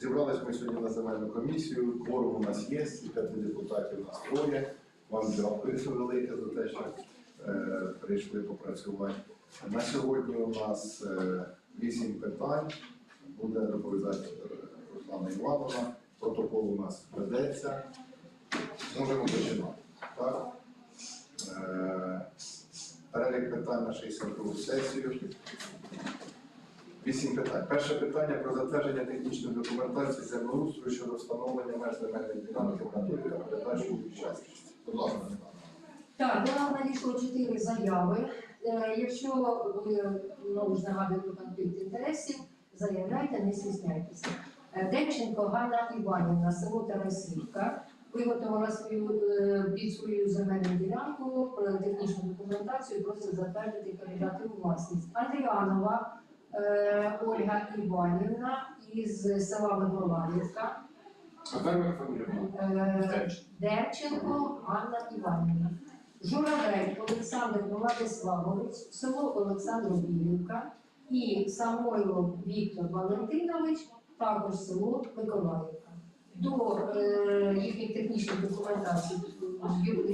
Зібрались ми сьогодні на земельну комісію, кворум у нас є, і п'яти депутатів у нас троє. Вам дякую велике за те, що е, прийшли попрацювати. На сьогодні у нас е, вісім питань. Буде доповідати е, Руслана Івановна. Протокол у нас ведеться. Можемо починати. Так? Е, Перелік питань на 62 сесію. Вісім питань. Перше питання про затвердження технічної документації землеустрою щодо встановлення меж земельної ділянки в та передачу частності. Будь ласка, Так, до нас надійшло чотири заяви. Е, Якщо ви ну, ж нагадую про конфлікт інтересів, заявляйте, не стісняйтеся. Е, Демченко Ганна Іванівна, село Тарасівка, виготовила свою е, під свою земельну ділянку про технічну документацію, просить затвердити передати у власність. Андріанова е, Ольга Іванівна із села Миколаївка. Е, Демченко Анна Іванівна. Журавель Олександр Владиславович, село Олександробілівка і Самойлов Віктор Валентинович, також село Миколаївка. До е, їхніх технічних документацій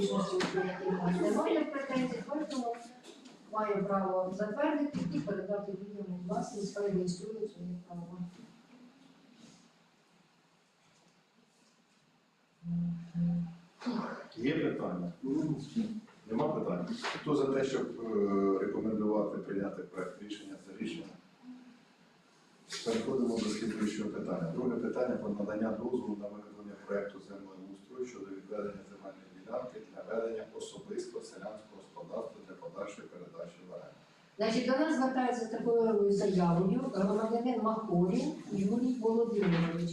служби яких немає претензій, тому має право затвердити і передати людям у власність, хай реєструють своє право. Є питання? Нема питань. Хто за те, щоб е, рекомендувати прийняти проект рішення за рішення? Переходимо до слідуючого питання. Друге питання про надання дозволу на виготовлення проекту землеустрою щодо відведення земельної ділянки для ведення особисто селянського господарства для оренду. Значить, до нас звертається такою заявою громадянин Махорін Юрій Володимирович.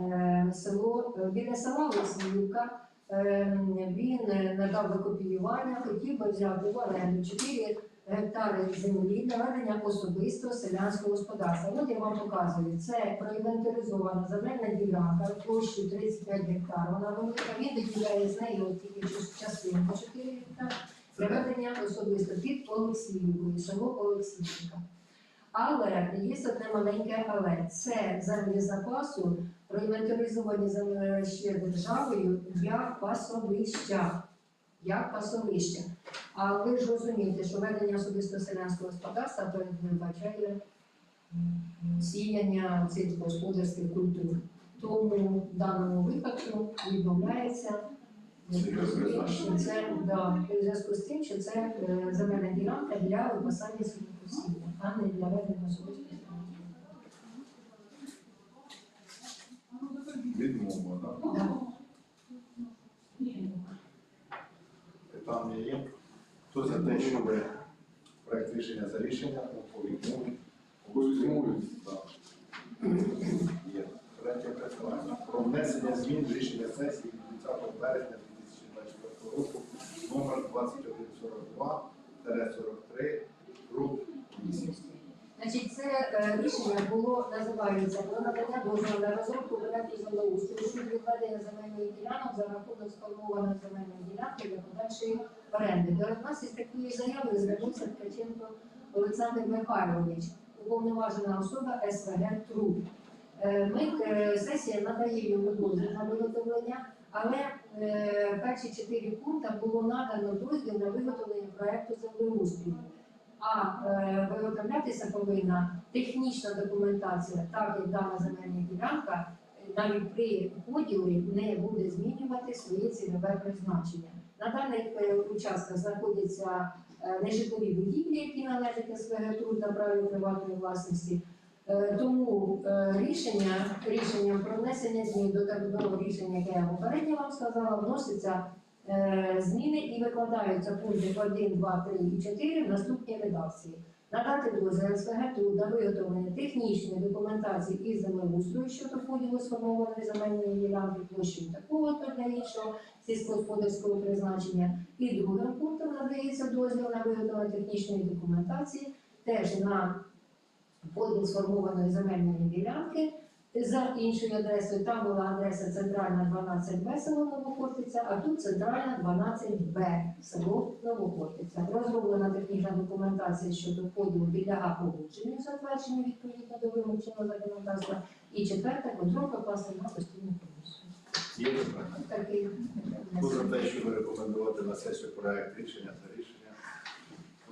Е, Село е, біля села Лисівка. Е, Він е, надав викопіювання, хотів би взяти в оренду 4 гектари землі для ведення особистого селянського господарства. От я вам показую. Це проінвентаризована земельна ділянка площею 35 гектар. Вона велика. Він виділяє з неї тільки ча- частинку 4 гектари для ведення особисто під Олексіївкою, село Олексіївка. Але є одне маленьке але. Це землі запасу, проінвентаризовані землі ще державою як пасовища. Як пасовища. А ви ж розумієте, що ведення особисто селянського господарства передбачає м, сіяння господарських культур. Тому в даному випадку відмовляється в зв'язку з тим, що це да, в зв'язку з тим, що це е, земельна ділянка для випасання сінокосіння, а не для ведення особистого Відмова, так? Да. Питання є. Хто за те, щоб проект рішення за рішення повідомив? Повідомив, так. Є. Третє питання. Про внесення змін в рішення сесії від 30 березня 2024 року номер 2142-43 груп 8. Значить, це е, рішення було називається про надання дозволу на розробку проекту землеустрою щодо відведення земельної ділянок за рахунок сформованої земельної ділянки для подальшої оренди. До нас із такою заявою звернувся Ткаченко Олександр Михайлович, уповноважена особа СВГ ТРУ. Е, Ми е, сесія надає йому дозвіл на виготовлення, але е, перші чотири пункти було надано дозвіл на виготовлення проекту землеустрою. А е, виготовлятися повинна технічна документація, так як дана земельна ділянка е, навіть при поділі не буде змінювати своє цільове призначення. На даних е, участках знаходяться е, нежитлові будівлі, які належать СВГ труд на праві приватної власності. Е, Тому е, рішення, про внесення змін до такого рішення, яке я попередньо вам сказала, вноситься е, зміни і викладаються пункти 1, 2, 3 і 4 в наступній редакції. Надати дозвіл СВГ ТУ на виготовлення технічної документації із землеустрою щодо поділу сформованої земельної ділянки площею такого то для іншого сільськогосподарського призначення. І другим пунктом надається дозвіл на виготовлення технічної документації теж на поділ сформованої земельної ділянки за іншою адресою. Там була адреса центральна 12Б село Новохортиця, а тут центральна 12Б село Новохортиця. Розроблена технічна документація щодо поділу підляга погодженню затвердженню відповідно до вимог чинного законодавства І четверте, контроль покласти на постійну комісію. Є питання? За те, щоб рекомендувати на сесію проект рішення за рішення?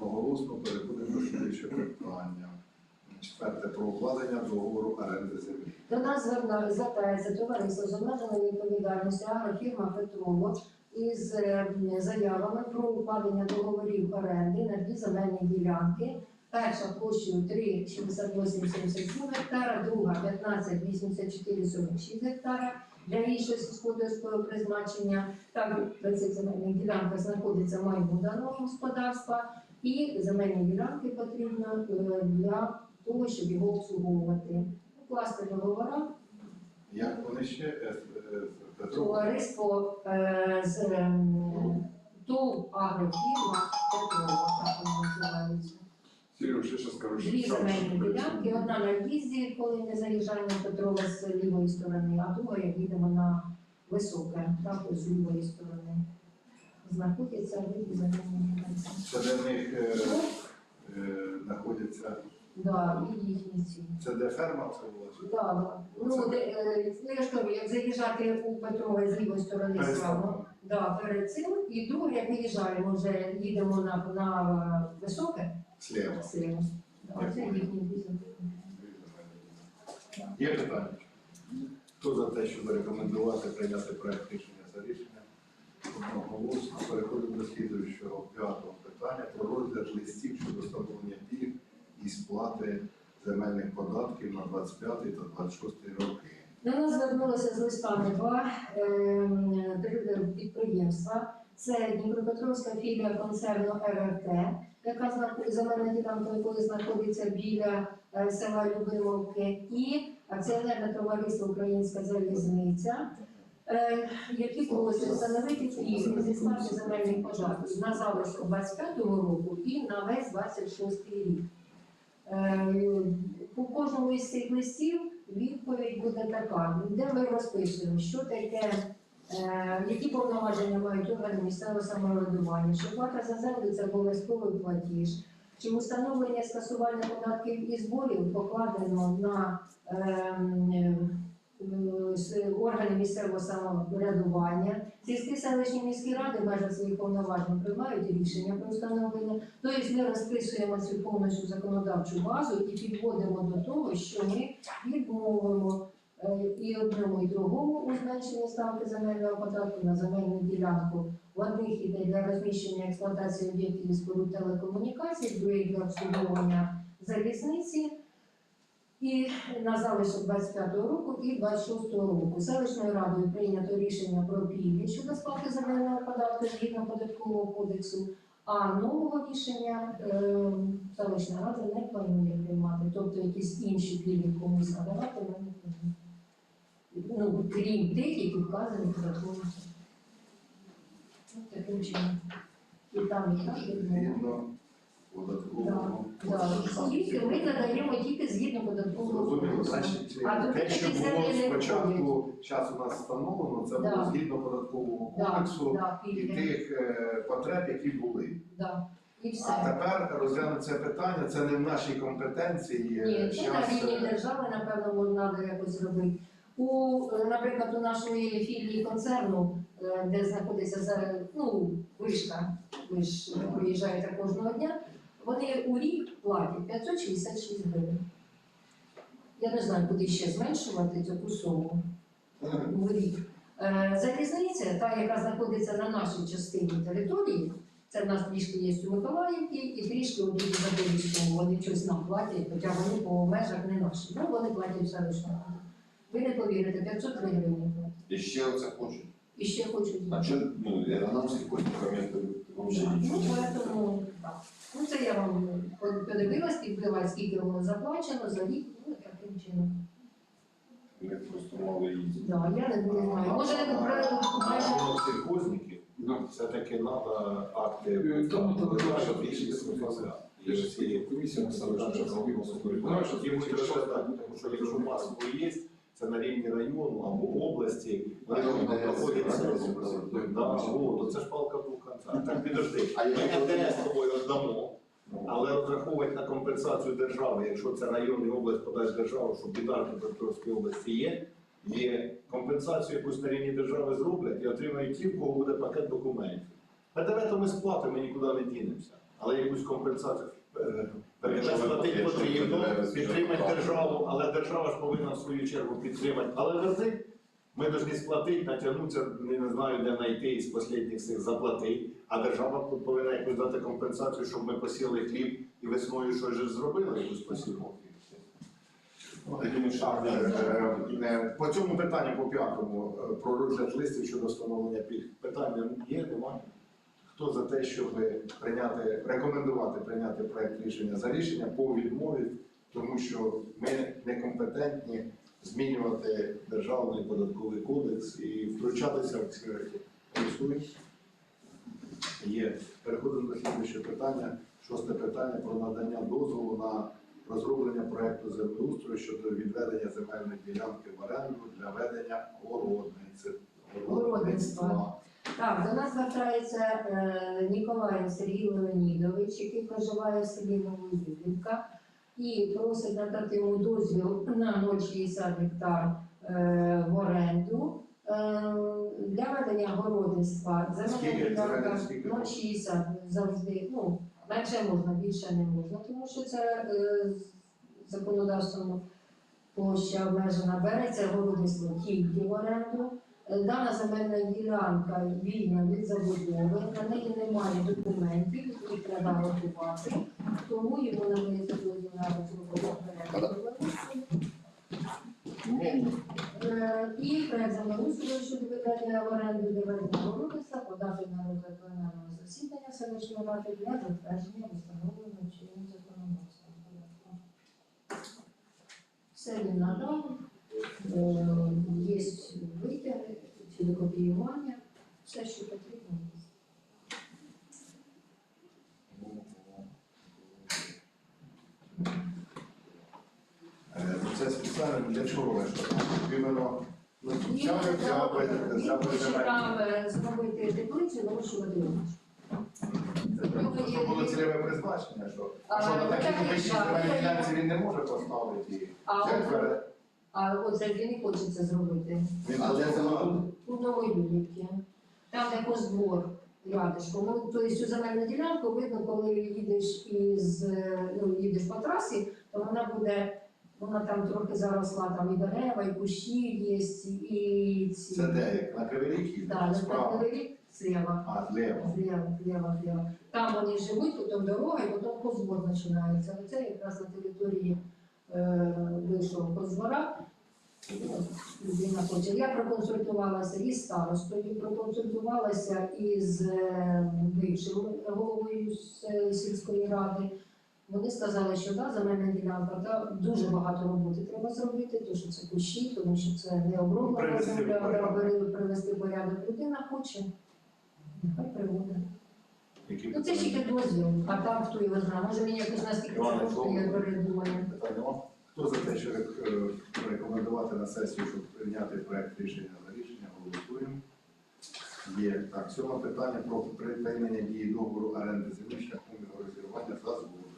Оголосно переходимо до слідчого питання. Четверте про укладення договору оренди землі. До нас звертається товариство з обмеженою відповідальністю агрофірма Петрово із е, заявами про укладення договорів оренди на дві земельні ділянки. Перша площею 3,6877 гектара, друга 15,8446 гектара для іншого сільськогосподарського призначення. Там на цих земельних ділянках знаходиться даного господарства і земельні ділянки потрібно е, для того, щоб його обслуговувати. Укласти договора Як вони ще е, е, товариство е, з ем, ТОВ агрофірма Петрова, так воно називається. Сереж, я сейчас скажу, Дві земельні ділянки, одна на в'їзді, коли ми заїжджаємо на Петрова з лівої сторони, а друга, як їдемо на високе, також з лівої сторони. Знаходяться дві земельні ділянки. Це де в них е, е, знаходяться. Да, і їхні ці. Це де ферма це була? чи? Да. Ну, де, е, ну, я ж кажу, як заїжджати у Петрова з лівої сторони Перед справа. Да, перед цим. І друге, як виїжджаємо, вже їдемо на, на е, високе Слева. село. Да, це їхні бізнес. Є питання? Хто за те, щоб рекомендувати прийняти проект рішення за рішення? Одноголосно переходимо до слідуючого п'ятого питання про розгляд листів щодо встановлення пільг і сплати земельних податків на 25 та 26 роки. До нас звернулося з листами два ем, підприємства. Це Дніпропетровська філія концерну РРТ, яка земельна ділянка, якої знаходиться біля е, села Любимовки, і акціонерне товариство Українська залізниця, е, які просять встановити пільги зі сплати земельних податків на залишок 25-го року і на весь 26-й рік. Е, По кожному із цих листів відповідь буде така, де ми розписуємо, що таке, е, які повноваження мають органи місцевого самоврядування, що плата за землю це обов'язковий платіж, чи установлення скасування податків і зборів покладено на ем, органи місцевого самоврядування. Сільські селищні міські ради в межах своїх повноважень приймають рішення про встановлення. Тобто ми розписуємо цю повністю законодавчу базу і підводимо до того, що ми відмовимо е, і одному, і другому у зменшенні ставки земельного податку на земельну ділянку. В одних іде для розміщення експлуатації об'єктів і телекомунікацій, в других для обслуговування залізниці. І на залишок 25-го року і 26-го року селищною радою прийнято рішення про пільги щодо сплати земельного податку згідно податкового кодексу, а нового рішення е, селищна рада не планує приймати, тобто якісь інші пільги комусь надавати не плануємо. Ну, крім тих, які вказані в. Ну, Таким чином. І там, і. Згідно податкового. Да, Тільки ми надаємо тільки згідно податкового Зрозуміло, кодексу. значить, А тут те, що було землі не спочатку, час у нас встановлено, це Да. було згідно податкового Да, кодексу да, і тих е, потреб, які були. да. І А все. тепер розглянути це питання, це не в нашій компетенції. Ні, це Щас, на рівні е, держави, напевно, можна якось зробити. У, е, наприклад, у нашої філії концерну, е, де знаходиться за ну, вишка, ви ж приїжджаєте кожного дня, вони у рік платять 566 гривень. Я не знаю, куди ще зменшувати цю суму. в рік. Е, Залізниця, та, яка знаходиться на нашій частині території, це в нас трішки є у Миколаївці і трішки у дуже Запорізькому, вони щось нам платять, хоча вони по межах не наші. Ну, вони платять селищну раду. Ви не повірите, 503 гривні платять. И ще оце хочуть. І ще хочуть. А что, ну, это нам сельхоздокументы вообще Ну, ничего не поэтому, так. Ну, це я вам подивилась, підбила, скільки воно заплачено за рік, ну, таким чином. Ми просто мало їздять. Да, я не, знаю. Може, майже сільхозників, все-таки треба акти. Е, ці комісія наставила, що будуть розглядати, тому що якщо масло є, це на рівні району або області, вони А, повинні ну, це ж палка двох концах. Так підожди, ми НДС з тобою роздамо, Але розраховувати на компенсацію держави, якщо це район і область подасть державу, що бідарки в Дніпропетровській області є, є компенсацію, яку на рівні держави зроблять і отримають ті, в кого буде пакет документів. ПДВ то ми сплатимо, ми нікуди не дінемося. Але якусь компенсацію е, потрібно, підтримати державу, але держава ж повинна в свою чергу підтримати. Але верни, ми повинні сплатити, натягнутися, не, знаю, де знайти із останніх сил заплатити. А держава повинна якусь дати компенсацію, щоб ми посіли хліб і весною щось же зробили, якусь що, е, е, е, По цьому питанню, по п'ятому, е, про розгляд листів щодо встановлення пільг. Питання є, немає? Хто за те, щоб прийняти, рекомендувати прийняти проект рішення за рішення по відмові, тому що ми некомпетентні змінювати державний податковий кодекс і втручатися в ці речі. Голосуємо. Є. Переходимо до слідчого питання. Шосте питання про надання дозволу на розроблення проекту землеустрою щодо відведення земельної ділянки в оренду для ведення. Городництва. Так, до нас звертається е, Ніколаєв Сергій Леонідович, який проживає в селі Новоюдівка, і просить надати йому дозвіл на 0,60 гектар е, в оренду е, для ведення городництва. Земельна Скільки? ділянка Земельна скільки? 0,60 завжди. Ну, менше можна, більше не можна, тому що це е, законодавством площа обмежена береться городництво тільки в оренду. Е, Дана земельна ділянка вільна від забудови, на неї немає документів, їх треба готувати, тому йому на розробку проекту. Е, І проект землеустрою щодо викрадення в оренду ведення городництва подати на розгляд пленарного засідання селищної ради для затвердження встановленого чином законодавством. Все він надав. Е, Є витяги, фотокопіювання, все, що потрібно. Е, ну, Це спеціально для чого? Щоб іменно ну, земельні. там е, зробити теплицю, вирощувати овочі. Це що було цільове призначення, що на такій таке, купичній земельній ділянці він не може поставити. А от- твере. А оце він і хоче це зробити. А де це. У. Там де козбор рядишком. Ну, тобто цю земельну ділянку видно, коли їдеш із ну, їдеш по трасі, то вона буде, вона там трохи заросла, там і дерева, і кущі є, і ці. Це де? На Кривий Ріг їде? Да, Справа. на рік зліва. А, зліва. Зліва, зліва, зліва. Там вони живуть, потім дорога, і потім козбор починається. Оце якраз на території е, бившого козбора. Людина хоче. Я проконсультувалася із старостою, проконсультувалася із е, бившим головою сільської ради. Вони сказали, що да, земельна ділянка, та дуже багато роботи треба зробити, тому що це кущі, тому що це не оброблена земля, порядок. треба привести порядок. Людина хоче, нехай приводить. Ну це тільки дозвіл, а там хто його знає. Може мені якось наскільки це коштує, я передумаю. Питання? Хто за те, що е, рекомендувати на сесію, щоб прийняти проект рішення за рішення, голосуємо. Є. Так, сьоме питання про припинення дії договору оренди землі шляхом його розірвання за згодою.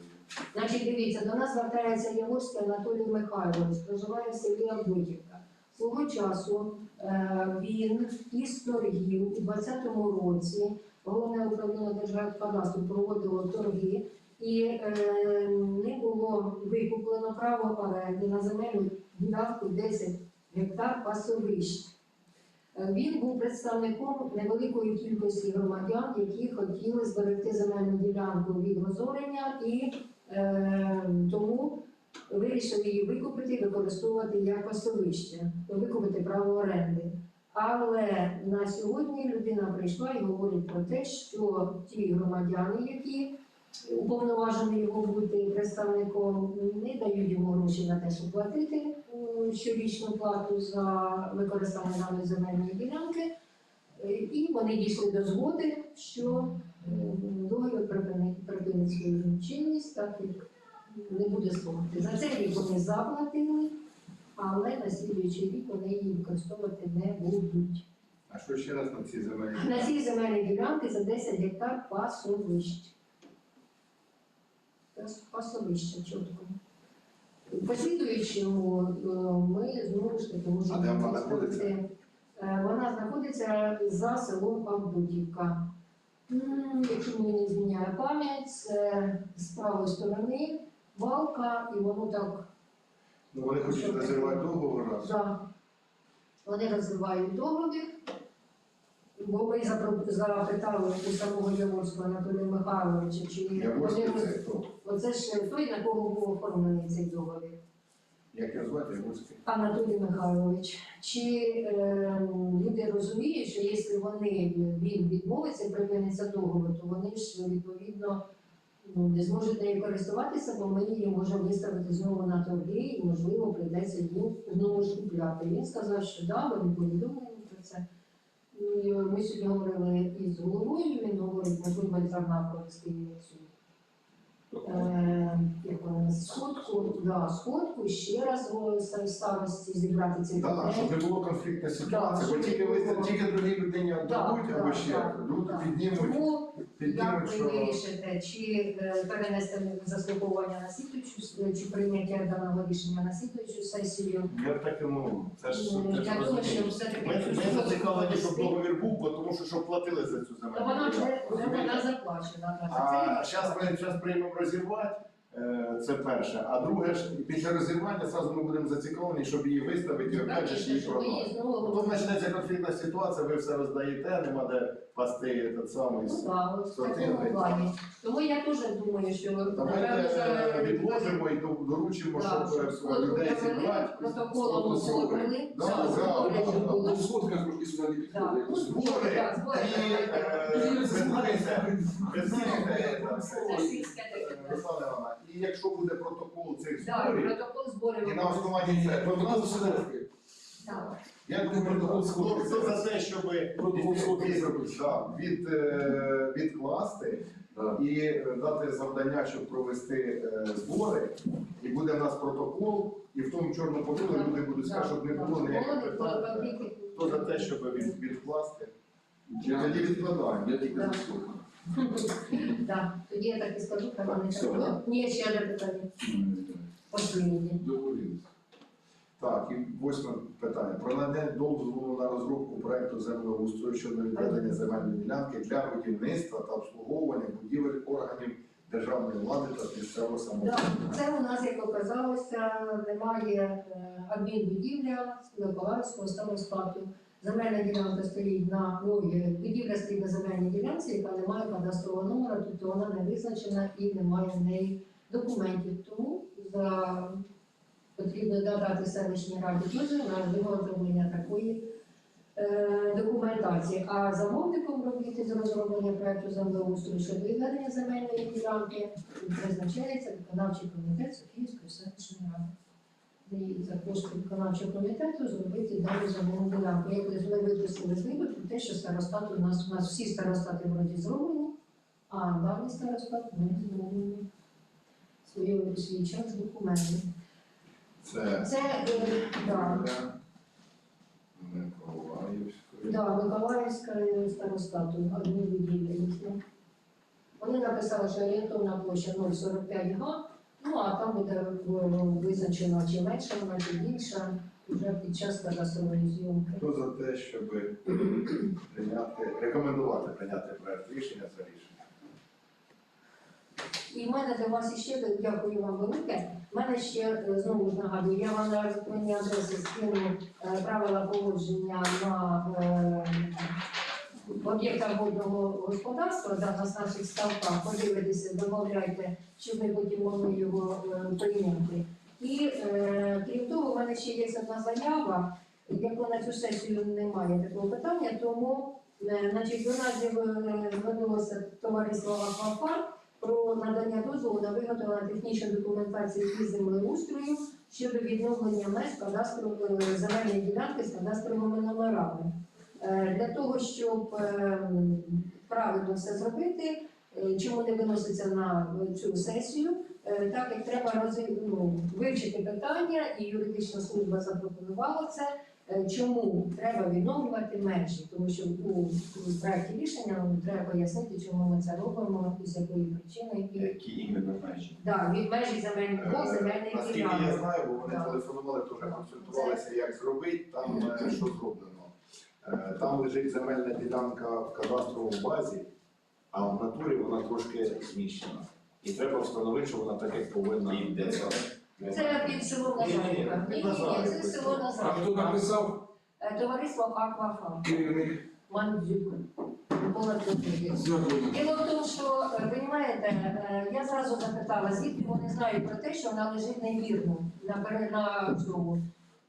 Значить, дивіться, до нас звертається Яворський Анатолій Михайлович, проживає в селі Авдотівка. Свого часу е, він із торгів у 2020 році головне управління Держгеокадастру проводило торги, і е, не було викуплено право оренди на земельну ділянку 10 гектар пасовищ. Е, Він був представником невеликої кількості громадян, які хотіли зберегти земельну ділянку від розорення і Е, тому вирішили її викупити і використовувати як пасовище, викупити право оренди. Але на сьогодні людина прийшла і говорить про те, що ті громадяни, які уповноважені його бути представником, не дають йому гроші на те, щоб платити щорічну плату за використання даної земельної ділянки. Е, І вони дійшли до згоди, що договір припинить, припинить свою чинність, так як не буде слухати. За цей рік вони заплатили, але на слідуючий рік вони її використовувати не будуть. А що ще раз на цій земельній? На цій земельній ділянці за 10 гектар пасовищ. Пасовище чітко. Послідуючому е, ми знову ж таки можемо А де вона знаходиться? Е, Вона знаходиться за селом Павдутівка. М, Якщо мені не зміняє пам'ять, це з правої сторони валка, і воно так Ну, вони хочуть розірвати договор. Да. Вони розривають договір, бо ми запитали у самого Яворського Анатолія Михайловича, чи Я вони це хто? оце ж той, на кого був оформлений цей договір. Як його звати? Яворський? Анатолій Михайлович, чи е, люди розуміють, що якщо вони він відмовиться, припиниться договор, то вони ж відповідно ну, не зможуть нею користуватися, бо ми її можемо виставити знову на торги, і можливо прийдеться їм знову ж купляти. Він сказав, що да, вони повідомлені про це. І Ми сьогодні говорили із головою, він говорить, можливо, зерна провести цю Е, сходку, да, сходку, ще раз старості зібрати цей Так, щоб не було конфліктної ситуації, бо тільки ви тільки другій людині віддадуть, або ще люди піднімуть, як ви вирішите, чи е, перенести заслуговування на слідуючу, чи прийняття даного рішення на слідуючу сесію? Я так ну, це ж Ну, це ж Я думаю, що розумієш. все-таки Ми, ми зацікавлені, щоб договір був, бо тому що щоб платили за цю Та вона вже, ділянку. вже вона заплачена. А зараз ми зараз приймемо розірвати. е, Це перше. А друге ж після розірвання зразу ми будемо зацікавлені, щоб її виставити і опять же ж її продати. Потім почнеться конфліктна ситуація, ви все роздаєте, нема де пасти той самий. Ну так, от в такому плані. Тому я теж думаю, що Давайте е, відложимо і до- доручимо, Так, щоб е, сходку людей провели, зібрати. протоколом. Да, Все, да, узгодили, да, щоб да. було. Ну, сходка трошки сюди не Так, ну, підходить. збори, так, збори. І, е, знаєте, там все. Це сільське таке. Руслана Івановна, І якщо буде протокол цих Так, зборів, протокол зборів. і на основанні цього, то в нас буде. Так. Я думаю, протокол Хто сходки хто за те, щоб протокол сходки зробити? Да, від, е, відкласти і дати завдання, щоб провести е, збори, і буде в нас протокол, і в тому чорному полі люди будуть сказати, щоб не було ніяких питань. Хто за те, щоб від, відкласти? Я Тоді відкладаємо. Я тільки. Так, тоді я так і скажу, вони Все, так. Ні, ще одне питання. Останнє. Договорились. Так, і восьме питання. Про надання дозволу на розробку проекту землеустрою щодо відведення земельної ділянки для будівництва та обслуговування будівель органів державної влади та місцевого самоврядування. це у нас, як оказалося, немає е, адмінбудівля Миколаївського старостату. Земельна ділянка стоїть на ну, е, будівля стоїть на земельній ділянці, яка не має кадастрового номера, тобто вона не визначена і немає в неї документів. Тому за потрібно додати селищній раді дозвіл на виготовлення такої е, документації. А замовником робіти з розроблення проекту землеустрою щодо відведення земельної ділянки призначається виконавчий комітет Софіївської селищної ради. І за кошти виконавчого комітету зробити дану земельну ділянку. Як ми випустили з виду про те, що старостат у нас у нас всі старостати вроді зроблені, а даний старостат не зроблені свій час документи. Це Це е, да, для Миколаївської. да, Миколаївська старостату, одні їхні. Вони написали, що орієнтовна площа 0,45 га, ну а там буде е, визначено чи менша вона, чи більша вже під час кадастрової зйомки. Хто за те, щоб прийняти, рекомендувати прийняти проект рішення за рішення? І в мене для вас іще дякую вам велике. У мене ще е, знову ж нагадую, я вам на електронній адресі скину е, правила поводження на е, в об'єктах водного господарства, да, на наших ставках, подивитися, домовляйте, щоб ми потім могли його е, прийняти. І е, крім того, у мене ще є одна заява, яку на цю сесію немає такого питання, тому е, значить, до нас звернулося товариство «Аквапарк», про надання дозволу на виготовлення технічної документації із землеустрою щодо відновлення меж кадастрової е, земельної ділянки з кадастровими номерами. Е, Для того, щоб е, правильно все зробити, чому не виноситься на цю сесію, так як треба рози- ну, вивчити питання, і юридична служба запропонувала це. Е, Чому треба відновлювати межі? Тому що у, у проєкті рішення треба пояснити, чому ми це робимо, і з якої причини. І Які іменно межі? да, від межі земельних двох Е, земельних Наскільки я знаю, бо вони телефонували, теж консультувалися, як зробити, там е, що зроблено. Е, Там лежить земельна ділянка в кадастровому базі, а в натурі вона трошки зміщена. І треба встановити, що вона так, як повинна. І де це? Під селом Ні, ні, це село А хто написав Е, Товариство Аквафам. керівник? Мандзюк. Микола. Знакомий. Діло в тому, що е, розумієте, е, я зразу запитала, звідки вони знають про те, що вона лежить невірно на пере- на цьому.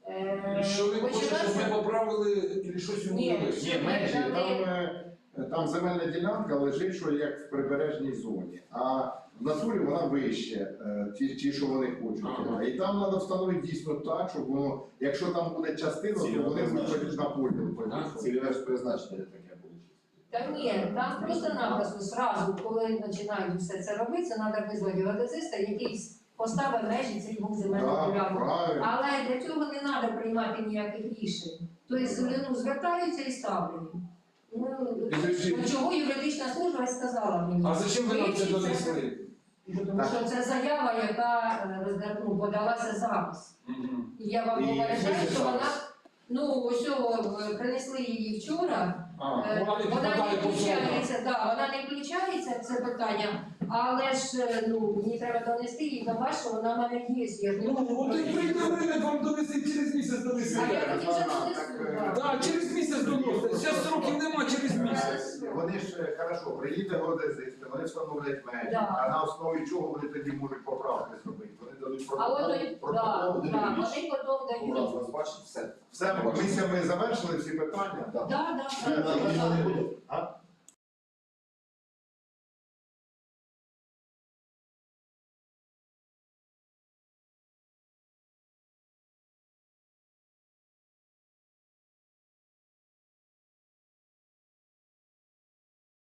Е, Що він хоче, щоб почалася- ми поправили і щось йому Ні, дали? Ні, межі, там, е, там земельна ділянка лежить, що як в прибережній зоні. А в натурі вона вище, е, ті, ті що вони хочуть. Ага. І там треба встановити дійсно так, щоб воно, якщо там буде частина, то вони виходять на. Ага. Цільове ж призначення таке буде. Та ні, там просто-напросто зразу, коли починають все це робити, це треба визвати геодезиста, який поставить межі цих двох земельних ділянок. Але для цього не треба приймати ніяких рішень. Тобто ну, звертаються і ставлять. Ну, чого юридична служба і сказала мені? А зачем ви нам це донесли? Тому що це заява, яка е, ну, подалася зараз. І я вам попереджаю, що що вона, ну, ось о, е, принесли її вчора. А, Е, вона не Вона не включається, да, вона не включається це питання, але ж е, ну, мені треба донести їй до вас, що вона в мене є. Я ж не Ну, можу от і прийде время вам донести через місяць донести. А я тоді вже Так, донесу. е. Так, через місяць доносите. Зараз сроків нема через місяць. Вони ж е, хорошо, приїде геодезисти, вони встановлять межі, Да. а на основі чого вони тоді можуть поправки зробити? Вони дадуть А от протокол, да, да, річ. вони потім Ура, дають. вас бачить все. Все, комісія, ми завершили всі питання. Да, да, Е, да, да. А?